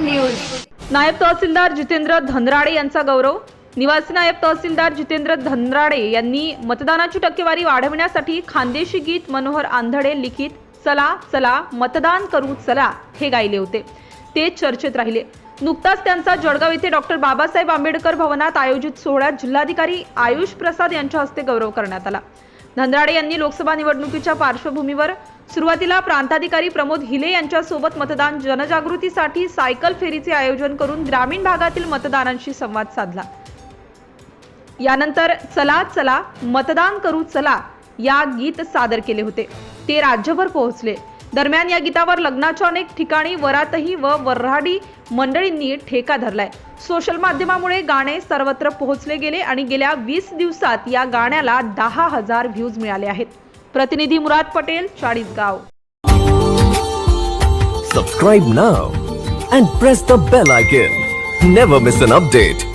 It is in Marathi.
न्यूज. नायब तहसीलदार जितेंद्र धनराडे यांचा गौरव. निवासी नायब तहसीलदार जितेंद्र धनराडे यांनी मतदानाची टक्केवारी वाढवण्यासाठी खानदेशी गीत मनोहर आंधळे लिखित चला चला मतदान करू चला हे गायले होते. ते चर्चेत राहिले. नुकताच त्यांचा जळगाव येथे डॉक्टर बाबासाहेब आंबेडकर भवनात आयोजित सोहळ्यात जिल्हाधिकारी आयुष प्रसाद यांच्या हस्ते गौरव करण्यात आला. धनराडे यांनी लोकसभा निवडणुकीच्या पार्श्वभूमीवर सुरुवातीला प्रांताधिकारी प्रमोद हिले यांच्यासोबत मतदान जनजागृतीसाठी सायकल फेरीचे आयोजन करून ग्रामीण भागातील मतदारांशी संवाद साधला. यानंतर चला चला मतदान करू चला या गीत सादर केले होते. ते राज्यभर पोहोचले. दरम्यान या गीतावर लग्नाच्या अनेक ठिकाणी वरातही व वऱ्हाडी मंडळींनी ठेका धरलाय. सोशल माध्यमामुळे गाणे सर्वत्र पोहोचले गेले आणि गेल्या वीस दिवसात या गाण्याला दहा हजार व्ह्यूज मिळाले आहेत. प्रतिनिधी Murad Patel Chalisgaon subscribe now and press the bell icon never miss an update